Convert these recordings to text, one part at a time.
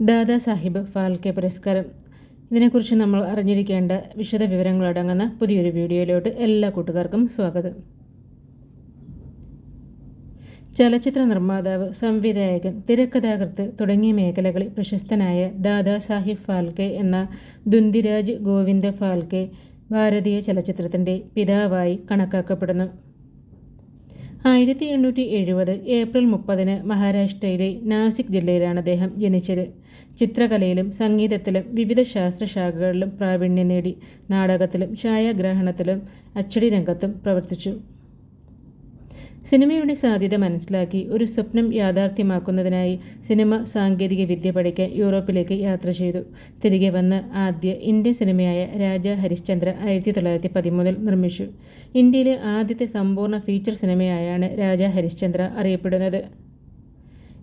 ദാദാ സാഹിബ് ഫാൽക്കെ പുരസ്കാരം. ഇതിനെക്കുറിച്ച് നമ്മൾ അറിഞ്ഞിരിക്കേണ്ട വിശദ വിവരങ്ങളടങ്ങുന്ന പുതിയൊരു വീഡിയോയിലോട്ട് എല്ലാ കൂട്ടുകാർക്കും സ്വാഗതം. ചലച്ചിത്ര നിർമ്മാതാവ് സംവിധായകൻ തിരക്കഥാകൃത്ത് തുടങ്ങിയ മേഖലകളിൽ പ്രശസ്തനായ ദാദാസാഹിബ് ഫാൽക്കെ എന്ന ദുന്തിരാജ് ഗോവിന്ദ ഫാൽക്കെ ഭാരതീയ ചലച്ചിത്രത്തിന്റെ പിതാവായി കണക്കാക്കപ്പെടുന്നു. ആയിരത്തി എണ്ണൂറ്റി എഴുപത് ഏപ്രിൽ മുപ്പതിന് മഹാരാഷ്ട്രയിലെ നാസിക് ജില്ലയിലാണ് അദ്ദേഹം ജനിച്ചത്. ചിത്രകലയിലും സംഗീതത്തിലും വിവിധ ശാസ്ത്രശാഖകളിലും പ്രാവീണ്യം നേടി. നാടകത്തിലും ഛായാഗ്രഹണത്തിലും അച്ചടി രംഗത്തും പ്രവർത്തിച്ചു. സിനിമയുടെ സാധ്യത മനസ്സിലാക്കി ഒരു സ്വപ്നം യാഥാർത്ഥ്യമാക്കുന്നതിനായി സിനിമ സാങ്കേതിക വിദ്യ പഠിക്കാൻ യൂറോപ്പിലേക്ക് യാത്ര ചെയ്തു. തിരികെ വന്ന് ആദ്യ ഇന്ത്യൻ സിനിമയായ രാജ ഹരിശ്ചന്ദ്ര ആയിരത്തി തൊള്ളായിരത്തി പതിമൂന്നിൽ നിർമ്മിച്ചു. ഇന്ത്യയിലെ ആദ്യത്തെ സമ്പൂർണ ഫീച്ചർ സിനിമയായാണ് രാജ ഹരിശ്ചന്ദ്ര അറിയപ്പെടുന്നത്.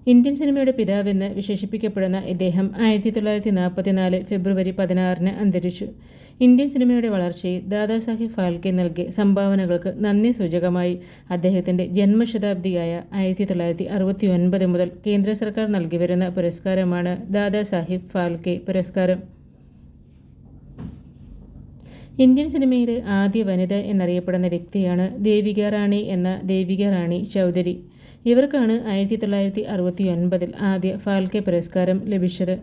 ഇന്ത്യൻ സിനിമയുടെ പിതാവെന്ന് വിശേഷിപ്പിക്കപ്പെടുന്ന ഇദ്ദേഹം ആയിരത്തി തൊള്ളായിരത്തി നാൽപ്പത്തിനാല് ഫെബ്രുവരി പതിനാറിന് അന്തരിച്ചു. ഇന്ത്യൻ സിനിമയുടെ വളർച്ചയിൽ ദാദാസാഹിബ് ഫാൽക്കെ നൽകിയ സംഭാവനകൾക്ക് നന്ദി സൂചകമായി അദ്ദേഹത്തിന്റെ ജന്മശതാബ്ദിയായ ആയിരത്തി തൊള്ളായിരത്തി അറുപത്തി ഒൻപത് മുതൽ കേന്ദ്ര സർക്കാർ നൽകി വരുന്ന പുരസ്കാരമാണ് ദാദാസാഹിബ് ഫാൽക്കെ പുരസ്കാരം. ഇന്ത്യൻ സിനിമയിലെ ആദ്യ വനിത എന്നറിയപ്പെടുന്ന വ്യക്തിയാണ് ദേവിക റാണി എന്ന ദേവിക റാണി ചൗധരി. ഇവർക്കാണ് ആയിരത്തി തൊള്ളായിരത്തി അറുപത്തി ഒൻപതിൽ ആദ്യ ഫാൽക്കെ പുരസ്കാരം ലഭിച്ചത്.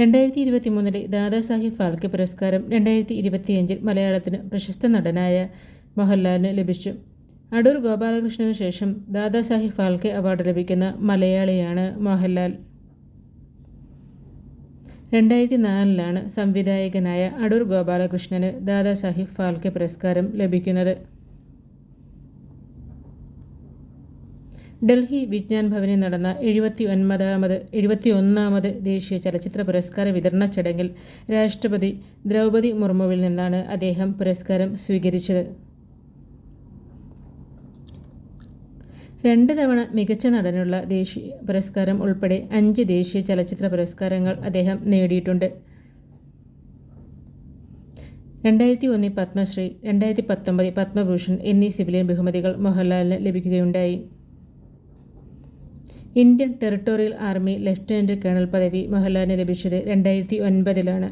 രണ്ടായിരത്തി ഇരുപത്തി മൂന്നിലെ ദാദാസാഹിബ് ഫാൽക്കെ പുരസ്കാരം രണ്ടായിരത്തി ഇരുപത്തിയഞ്ചിൽ മലയാളത്തിന് പ്രശസ്ത നടനായ മോഹൻലാലിന് ലഭിച്ചു. അടൂർ ഗോപാലകൃഷ്ണന് ശേഷം ദാദാസാഹിബ് ഫാൽക്കെ അവാർഡ് ലഭിക്കുന്ന മലയാളിയാണ് മോഹൻലാൽ. രണ്ടായിരത്തി നാലിലാണ് സംവിധായകനായ അടൂർ ഗോപാലകൃഷ്ണന് ദാദാസാഹിബ് ഫാൽക്കെ പുരസ്കാരം ലഭിക്കുന്നത്. ഡൽഹി വിജ്ഞാൻ ഭവനിൽ നടന്ന എഴുപത്തി ഒൻപതാമത് എഴുപത്തി ഒന്നാമത് ദേശീയ ചലച്ചിത്ര പുരസ്കാര വിതരണ ചടങ്ങിൽ രാഷ്ട്രപതി ദ്രൗപതി മുർമുവിൽ നിന്നാണ് അദ്ദേഹം പുരസ്കാരം സ്വീകരിച്ചത്. രണ്ട് തവണ മികച്ച നടനുള്ള ദേശീയ പുരസ്കാരം ഉൾപ്പെടെ അഞ്ച് ദേശീയ ചലച്ചിത്ര പുരസ്കാരങ്ങൾ അദ്ദേഹം നേടിയിട്ടുണ്ട്. രണ്ടായിരത്തി ഒന്നിൽ പത്മശ്രീ രണ്ടായിരത്തി പത്തൊമ്പത് പത്മഭൂഷൺ എന്നീ സിവിലിയൻ ബഹുമതികൾ മോഹൻലാലിന് ലഭിക്കുകയുണ്ടായി. Indian territorial army lieutenant colonel പദവി മോഹൻലാലിന് ലഭിച്ചത് രണ്ടായിരത്തി ഒൻപതിലാണ്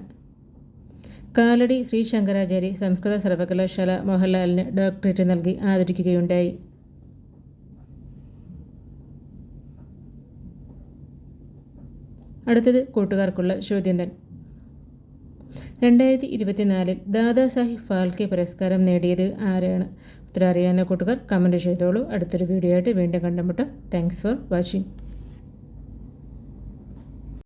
കാലടി ശ്രീ ശങ്കരാചാര്യ സംസ്കൃത സർവകലാശാല മോഹൻലാലിന് ഡോക്ടറേറ്റ് നൽകി ആദരിക്കുകയുണ്ടായി. അടുത്തത് കൂട്ടുകാർക്കുള്ള ചോദ്യം തന്നെ രണ്ടായിരത്തി ഇരുപത്തിനാലിൽ ദാദാസാഹിബ് ഫാൽക്കെ പുരസ്കാരം നേടിയത് ആരാണ്? ഉത്തരം അറിയാവുന്ന കൂട്ടുകാർ കമന്റ് ചെയ്തോളൂ. അടുത്തൊരു വീഡിയോ ആയിട്ട് വീണ്ടും കണ്ടുമുട്ടാം. Thanks for watching